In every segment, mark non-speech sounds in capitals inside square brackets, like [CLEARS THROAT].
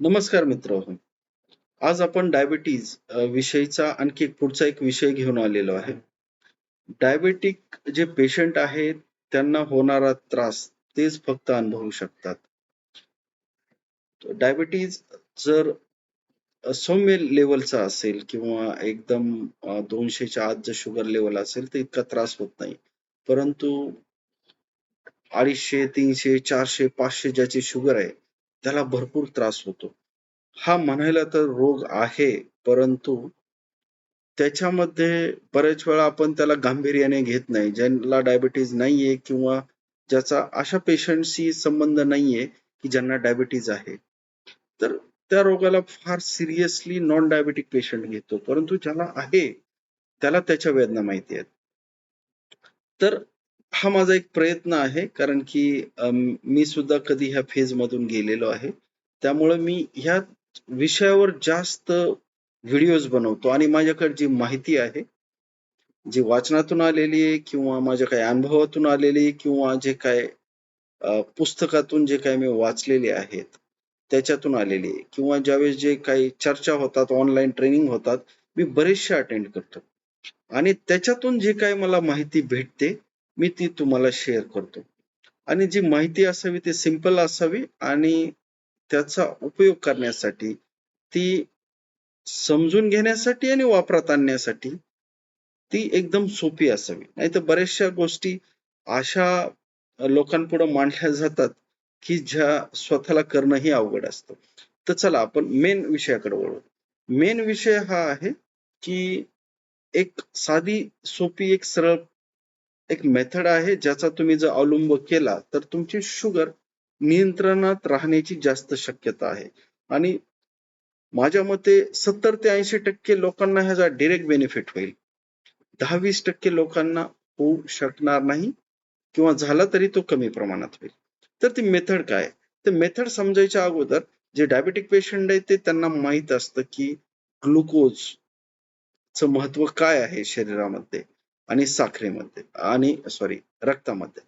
नमस्कार मित्र आज आपण डायबिटीज विषयीचा आणखी एक पुढचा एक विषय घेऊन आलेलो आहे. डायबेटिक जे पेशंट आहेत त्यांना होणारा त्रास तेच फक्त अनुभवू शकतात. डायबिटीज जर सौम्य लेवलचा असेल किंवा एकदम दोनशेच्या आत जर शुगर लेवल असेल तर इतका त्रास होत नाही. परंतु अडीचशे तीनशे चारशे पाचशे ज्याची शुगर आहे त्याला भरपूर त्रास होतो. हा म्हणायला तर रोग आहे, परंतु त्याच्यामध्ये बऱ्याच वेळा आपण त्याला गांभीर्याने घेत नाही. ज्यांना डायबिटीज नाहीये किंवा ज्याचा अशा पेशंटशी संबंध नाहीये, की ज्यांना डायबिटीज आहे. तर त्या रोगाला फार सिरियसली नॉन डायबिटिक पेशंट घेतो. परंतु ज्याला आहे, त्याला त्याच्या वेदना माहिती आहेत. तर हा माझा एक प्रयत्न आहे कारण की मी सुद्धा कधी ह्या फेज मधून गेलेलो आहे. त्यामुळे मी ह्या विषयावर जास्त व्हिडिओज बनवतो आणि माझ्याकडे जी माहिती आहे, जी वाचनातून आलेली आहे किंवा माझ्या काही अनुभवातून आलेली किंवा जे काही अ, पुस्तकातून जे काही मी वाचलेले आहेत, त्याच्यातून आलेली आहे किंवा ज्यावेळेस जे काही चर्चा होतात, ऑनलाईन ट्रेनिंग होतात, मी बरेचसे अटेंड करतो. आणि त्याच्यातून जे काही मला माहिती भेटते, मी ती तुम्हाला शेअर करतो. आणि जी माहिती असावी ती सिंपल असावी आणि त्याचा उपयोग करण्यासाठी, ती समजून घेण्यासाठी आणि वापरात आणण्यासाठी ती एकदम सोपी असावी. नाहीतर बऱ्याचशा गोष्टी अशा लोकांपुढे मांडल्या जातात, की ज्या स्वतःला करणंही अवघड असतं. तर चला आपण मेन विषयाकडे वळू. मेन विषय हा आहे, की एक साधी, सोपी, एक सरळ एक मेथड आहे ज्याचा तुम्ही जर अवलंब केला, तर तुमची शुगर नियंत्रणात राहण्याची जास्त शक्यता आहे. आणि माझ्या मते 70 ते 80% लोकांना ह्याचा डिरेक्ट बेनिफिट होईल. 10-20% लोकांना होऊ शकणार नाही किंवा झाला तरी तो कमी प्रमाणात होईल. तर ती मेथड काय? तर मेथड समजायच्या अगोदर जे डायबिटिक पेशंट आहे ते त्यांना माहीत असतं, की ग्लुकोज च महत्त्व काय आहे शरीरामध्ये आणि साखरेमध्ये आणि सॉरी रक्तामध्ये.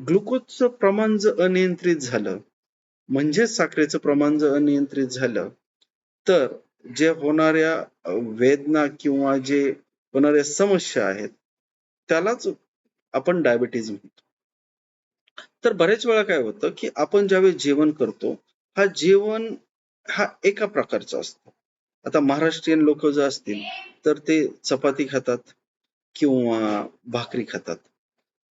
ग्लुकोजचं प्रमाण जर अनियंत्रित झालं, म्हणजेच साखरेचं प्रमाण जर अनियंत्रित झालं, तर जे होणाऱ्या वेदना किंवा जे होणाऱ्या समस्या आहेत, त्यालाच आपण डायबिटीज म्हणतो. तर बऱ्याच वेळा काय होतं, की आपण ज्यावेळेस जेवण करतो, हा जेवण हा एका प्रकारचा असतो. आता महाराष्ट्रीयन लोक जर असतील, तर ते चपाती खातात किंवा भाकरी खातात.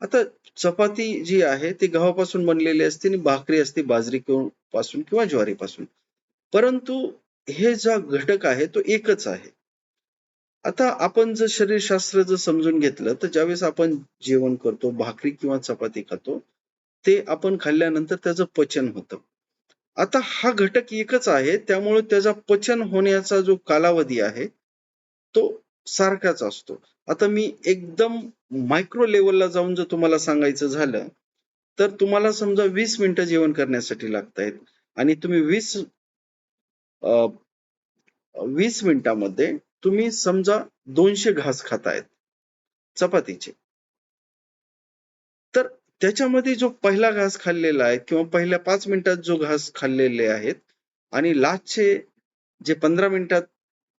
आता चपाती जी आहे ती गव्हापासून बनलेली असते आणि भाकरी असते बाजरी किंवा पासून किंवा ज्वारीपासून. परंतु हे जो घटक आहे तो एकच आहे. आता आपण जर शरीरशास्त्र जर समजून घेतलं, तर ज्यावेळेस आपण जेवण करतो, भाकरी किंवा चपाती खातो, ते आपण खाल्ल्यानंतर त्याचं पचन होतं. आता हा घटक एकच आहे, त्यामुळे त्याचा पचन होण्याचा जो कालावधी आहे, तो सारखाच असतो. आता मी एकदम मायक्रो लेवलला जाऊन जर तुम्हाला सांगायचं झालं, तर तुम्हाला समजा वीस मिनिटं जेवण करण्यासाठी लागतायत आणि तुम्ही वीस वीस मिनिटामध्ये तुम्ही समजा दोनशे घास खातायत चपातीचे. तर त्याच्यामध्ये जो पहिला घास खाल्लेला आहे किंवा पहिल्या पाच मिनिटात जो घास खाल्लेले आहेत आणि लास्टचे जे 15 मिनिटात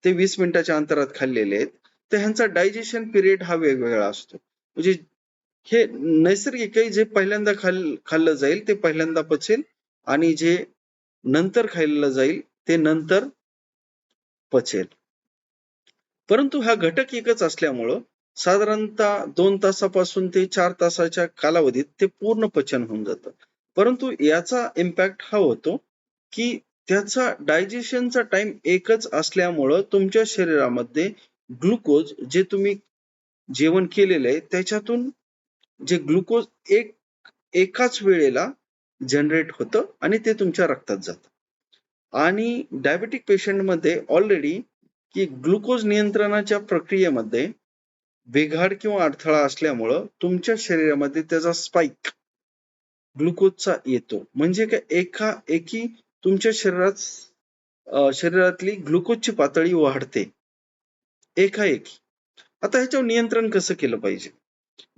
ते वीस मिनिटाच्या अंतरात खाल्लेले आहेत, तर ह्यांचा डायजेशन पिरियड हा वेगवेगळा असतो. म्हणजे हे नैसर्गिकही जे पहिल्यांदा खाल खाल्लं जाईल ते पहिल्यांदा पचेल आणि जे नंतर खाल्लं जाईल ते नंतर पचेल. परंतु हा घटक एकच असल्यामुळं साधारणतः दोन तासापासून ते चार तासाच्या कालावधीत ते पूर्ण पचन होऊन जातं. परंतु याचा इम्पॅक्ट हा होतो, की त्याचा डायजेशनचा टाइम एकच असल्यामुळं तुमच्या शरीरामध्ये ग्लुकोज जे तुम्ही जेवण केलेलं आहे त्याच्यातून जे ग्लुकोज एक एकाच वेळेला जनरेट होतं आणि ते तुमच्या रक्तात जातं. आणि डायबेटिक पेशंटमध्ये ऑलरेडी की ग्लुकोज नियंत्रणाच्या प्रक्रियेमध्ये बिघाड किंवा अडथळा असल्यामुळं तुमच्या शरीरामध्ये त्याचा स्पाइक ग्लुकोजचा येतो. म्हणजे काय एकाएकी तुमच्या शरीरात शरीरातली ग्लुकोजची पातळी वाढते. एकाएकी. आता ह्याच्यावर नियंत्रण कसं केलं पाहिजे?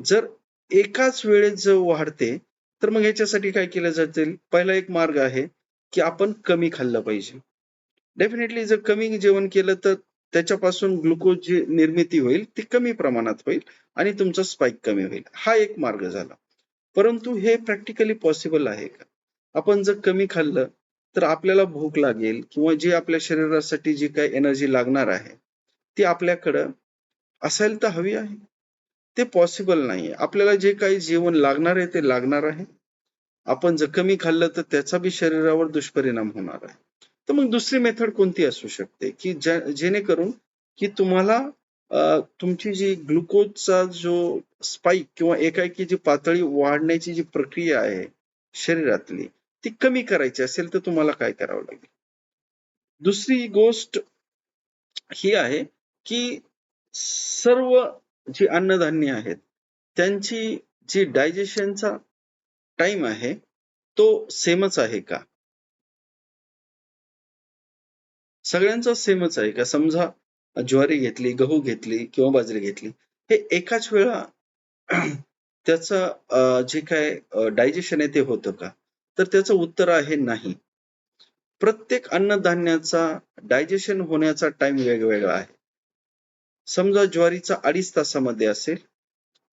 जर एकाच वेळेत जर वाढते, तर मग ह्याच्यासाठी काय केलं जातील? पहिला एक मार्ग आहे, की आपण कमी खाल्लं पाहिजे डेफिनेटली जर कमी जेवण केलं तर त्याच्यापासून ग्लुकोज जी निर्मिती होईल ती कमी प्रमाणात होईल आणि तुमचा स्पाइक कमी होईल हा एक मार्ग झाला परंतु हे प्रॅक्टिकली पॉसिबल आहे का आपण जर कमी खाल्लं तर आपल्याला भूक लागेल किंवा जी आपल्या शरीरासाठी जी काही एनर्जी लागणार आहे ती आपल्याकडं असायला तर हवी आहे. ते पॉसिबल नाही आपल्याला जे काही जेवण लागणार आहे ते लागणार आहे. आपण जर कमी खाल्लं तर त्याचा बी शरीरावर दुष्परिणाम होणार आहे. तर मग दुसरी मेथड कोणती असू शकते? की ज्या- जेणेकरून की तुम्हाला तुमची जी ग्लुकोजचा जो स्पाईक किंवा एकाएकी जी पातळी वाढण्याची जी प्रक्रिया आहे शरीरातली ती कमी करायची असेल तर तुम्हाला काय करावं लागेल? दुसरी गोष्ट ही आहे की सर्व जी अन्नधान्य आहेत त्यांची जी डायजेशनचा टाइम आहे तो सेमच आहे का? सगळ्यांचा सेमच आहे का? समजा ज्वारी घेतली गहू घेतली किंवा बाजरी घेतली हे एकाच वेळा [CLEARS THROAT] त्याचं जे काय डायजेशन आहे ते होतं का? तर त्याचं उत्तर आहे नाही. प्रत्येक अन्नधान्याचा डायजेशन होण्याचा टाइम वेगवेगळा आहे. समजा ज्वारीचा अडीच तासामध्ये असेल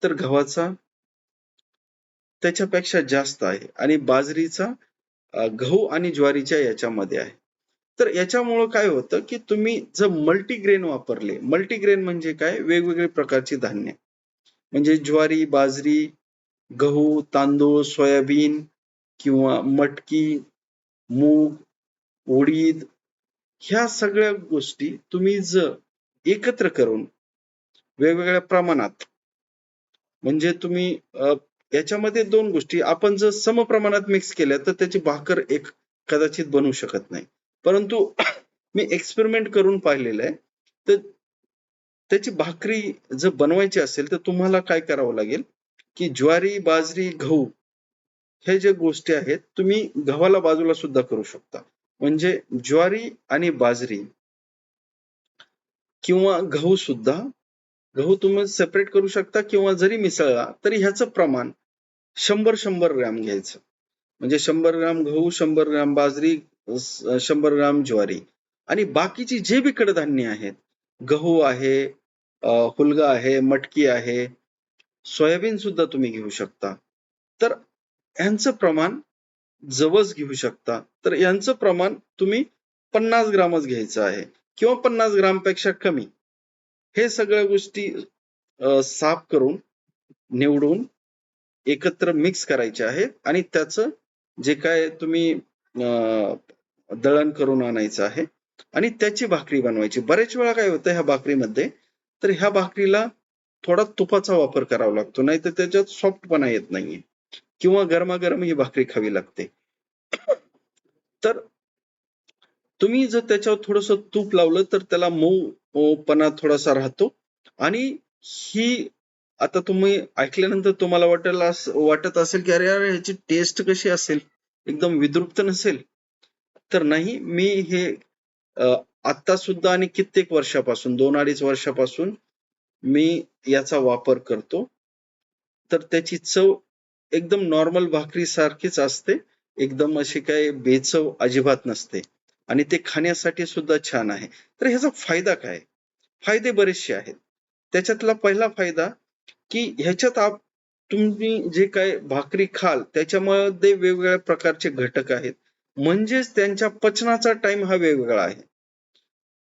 तर गव्हाचा त्याच्यापेक्षा जास्त आहे आणि बाजरीचा गहू आणि ज्वारीच्या याच्यामध्ये आहे. तर याच्यामुळं काय होतं की तुम्ही जर मल्टीग्रेन वापरले मल्टीग्रेन म्हणजे काय? वेगवेगळे प्रकारची धान्य. म्हणजे ज्वारी बाजरी गहू तांदूळ सोयाबीन किंवा मटकी मूग उडीद ह्या सगळ्या गोष्टी तुम्ही जर एकत्र करून वेगवेगळ्या प्रमाणात म्हणजे तुम्ही याच्यामध्ये दोन गोष्टी आपण जर सम प्रमाणात मिक्स केल्या तर त्याची भाकर एक कदाचित बनवू शकत नाही. परंतु मी एक्सपेरिमेंट करून पाहिलेलं आहे तर त्याची भाकरी जर बनवायची असेल तर तुम्हाला काय करावं लागेल की ज्वारी बाजरी गहू हे जे गोष्टी आहेत तुम्ही गव्हाला बाजूला सुद्धा करू शकता. म्हणजे ज्वारी आणि बाजरी किंवा गहू सुद्धा गहू तुम्ही सेपरेट करू शकता किंवा जरी मिसळला तरी ह्याचं प्रमाण शंभर शंभर ग्रॅम घ्यायचं. म्हणजे शंभर ग्राम गहू शंभर ग्राम बाजरी शंभर ग्राम ज्वारी. आणि बाकीची जे बी कडधान्य आहेत गहू आहे हुलगा आहे मटकी आहे सोयाबीन सुद्धा तुम्ही घेऊ शकता. तर यांचं प्रमाण जवस घेऊ शकता. तर यांचं प्रमाण तुम्ही पन्नास ग्रामच घ्यायचं आहे किंवा पन्नास ग्रामपेक्षा कमी. हे सगळ्या गोष्टी साफ करून निवडून एकत्र मिक्स करायचे आहेत आणि त्याचं जे काय तुम्ही दळण करून आणायचं आहे आणि त्याची भाकरी बनवायची. बरेच वेळा काय होतं ह्या भाकरीमध्ये तर ह्या भाकरीला थोडा तुपाचा वापर करावा लागतो नाही तर त्याच्यात सॉफ्टपणा येत नाहीये. किंवा गरमागरम ही भाकरी खावी लागते. तर तुम्ही जर त्याच्यावर थोडस तूप लावलं तर त्याला मऊ मऊपणा थोडासा राहतो. आणि ही आता तुम्ही ऐकल्यानंतर तुम्हाला वाटायला वाटत असेल की अरे अरे ह्याची टेस्ट कशी असेल? एकदम विद्रुप्त नसेल. तर नाही मी हे आता सुद्धा आणि कित्येक वर्षापासून दोन अडीच वर्षापासून मी याचा वापर करतो. तर त्याची चव एकदम नॉर्मल भाकरी सारखीच असते. एकदम अशी काही बेचव अजिबात नसते. आणि ते खाण्यासाठी सुद्धा छान आहे. तर ह्याचा फायदा काय? फायदे बरेचसे आहेत. त्याच्यातला पहिला फायदा की ह्याच्यात आप तुम्ही जे काय भाकरी खाल त्याच्यामध्ये वेगवेगळ्या प्रकारचे घटक आहेत. म्हणजेच त्यांच्या पचनाचा टाइम हा वेगवेगळा आहे.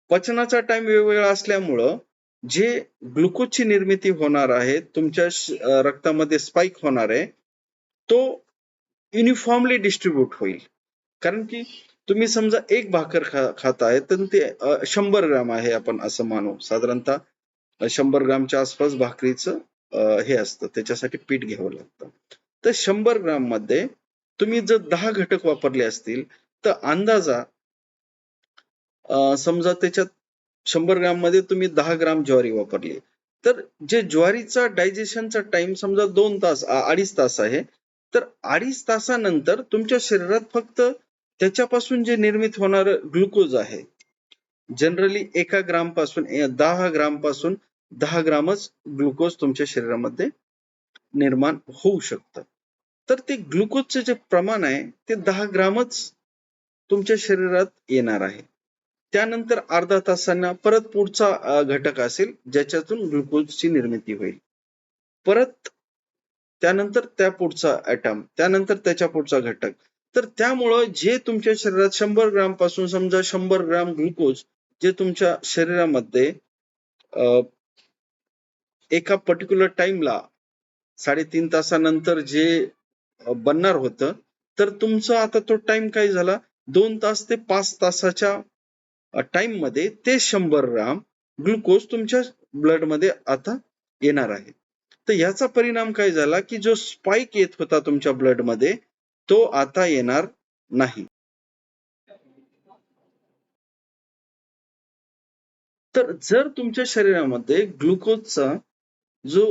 पचनाचा टाइम वेगवेगळा असल्यामुळं जे ग्लुकोजची निर्मिती होणार आहे तुमच्या रक्तामध्ये स्पाइक होणार आहे तो युनिफॉर्मली डिस्ट्रीब्यूट होईल. कारण की तुम्ही समजा एक भाकर खा आहे तर ते शंभर ग्राम आहे आपण असं मानू. साधारणतः शंभर ग्रामच्या आसपास भाकरीचं हे असतं. त्याच्यासाठी पीठ घ्यावं लागतं. तर शंभर ग्राममध्ये तुम्ही जर दहा घटक वापरले असतील तर अंदाजा समजा त्याच्यात शंभर ग्राममध्ये तुम्ही दहा ग्राम ज्वारी वापरली. तर जे ज्वारीचा डायजेशनचा टाइम समजा दोन तास अडीच तास आहे तर अडीच तासानंतर तुमच्या शरीरात फक्त त्याच्यापासून जे निर्मित होणार ग्लुकोज आहे जनरली एका ग्रामपासून दहा ग्रामपासून दहा ग्रामच ग्लुकोज तुमच्या शरीरामध्ये निर्माण होऊ शकतं. तर ते ग्लुकोजचे जे प्रमाण आहे ते दहा ग्रामच तुमच्या शरीरात येणार आहे. त्यानंतर अर्धा तासांना परत पुढचा घटक असेल ज्याच्यातून ग्लुकोजची निर्मिती होईल. परत त्यानंतर त्या पुढचा ऍटम त्यानंतर त्याच्या पुढचा घटक. तर त्यामुळं जे तुमच्या शरीरात शंभर ग्रामपासून समजा शंभर ग्राम ग्लुकोज जे तुमच्या शरीरामध्ये एका पर्टिक्युलर टाइमला साडेतीन तासानंतर जे बनणार होतं तर तुमचा आता तो टाइम काय झाला? दोन तास ते पाच तासाच्या टाइममध्ये ते शंभर ग्राम ग्लुकोज तुमच्या ब्लडमध्ये आता येणार आहे. तर याचा परिणाम काय झाला की जो स्पाइक येत होता तुमच्या ब्लडमध्ये तो आता येणार नाही. तर जर तुमच्या शरीरामध्ये ग्लुकोजचा जो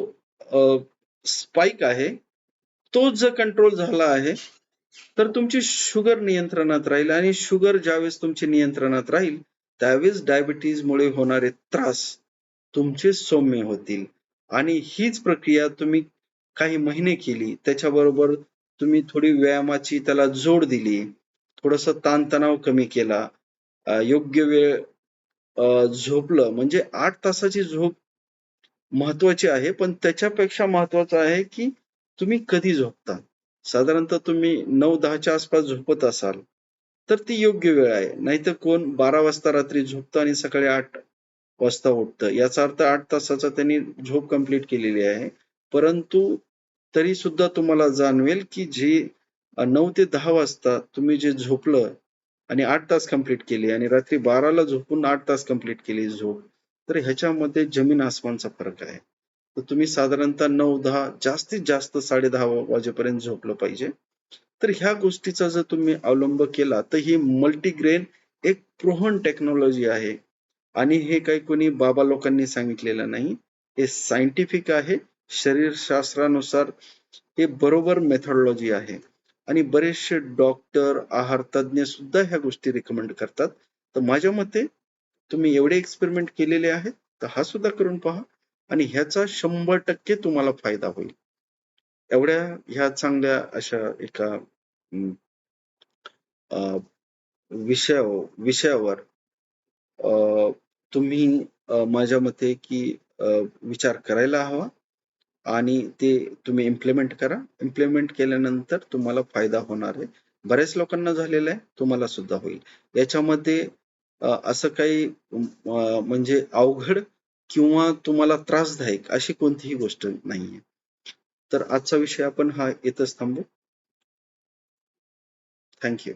स्पाइक आहे तो जर कंट्रोल झाला आहे तर तुमची शुगर नियंत्रणात राहील आणि शुगर ज्यावेळेस तुमची नियंत्रणात राहील त्यावेळेस डायबिटीज मुळे होणारे त्रास तुमचे सौम्य होतील. आणि हीच प्रक्रिया तुम्ही काही महिने केली. त्याच्याबरोबर तुम्ही थोडी व्यायामाची त्याला जोड दिली. थोडस ताणतणाव कमी केला. योग्य वेळ झोपलं. म्हणजे आठ तासाची झोप महत्वाची आहे पण त्याच्यापेक्षा महत्वाचं आहे की तुम्ही कधी झोपता? साधारणतः तुम्ही नऊ दहाच्या आसपास झोपत असाल तर ती योग्य वेळ आहे. नाहीतर कोण बारा वाजता रात्री झोपतं आणि सकाळी आठ वाजता उठतं. याचा अर्थ आठ तासाचा त्यांनी झोप कंप्लीट केलेली आहे. परंतु तरी सुद्धा तुम्हाला जाणवेल की जे नऊ ते दहा वाजता तुम्ही जे झोपलं आणि आठ तास कंप्लीट केली आणि रात्री बाराला झोपून आठ तास कंप्लीट केली झोप तर ह्याच्यामध्ये जमीन आसमानचा फरक आहे. तर तुम्ही साधारणतः नऊ दहा जास्तीत जास्त साडे दहा वाजेपर्यंत झोपलं पाहिजे. तर ह्या गोष्टीचा जर तुम्ही अवलंब केला तर ही मल्टीग्रेन एक प्रोहन टेक्नॉलॉजी आहे. आणि हे काही कोणी बाबा लोकांनी सांगितलेलं नाही. हे सायंटिफिक आहे. शरीरशास्त्रानुसार हे बरोबर मेथॉडॉलॉजी आहे. आणि बरेचसे डॉक्टर आहार तज्ज्ञ सुद्धा ह्या गोष्टी रिकमेंड करतात. तर माझ्या मते तुम्ही एवढे एक्सपेरिमेंट केलेले आहेत तर हा सुद्धा करून पहा. आणि ह्याचा शंभर टक्के तुम्हाला फायदा होईल. एवढ्या ह्या चांगल्या अशा एका अं, विषया विषयावर तुम्ही माझ्या मते की विचार करायला हवा आणि ते तुम्ही इम्प्लिमेंट करा. इम्प्लिमेंट केल्यानंतर तुम्हाला फायदा होणार आहे. बऱ्याच लोकांना झालेला आहे तुम्हाला सुद्धा होईल. याच्यामध्ये असं काही म्हणजे अवघड किंवा तुम्हाला त्रासदायक अशी कोणतीही गोष्ट नाहीये. तर आजचा विषय आपण हा इथंच थांबू. थँक्यू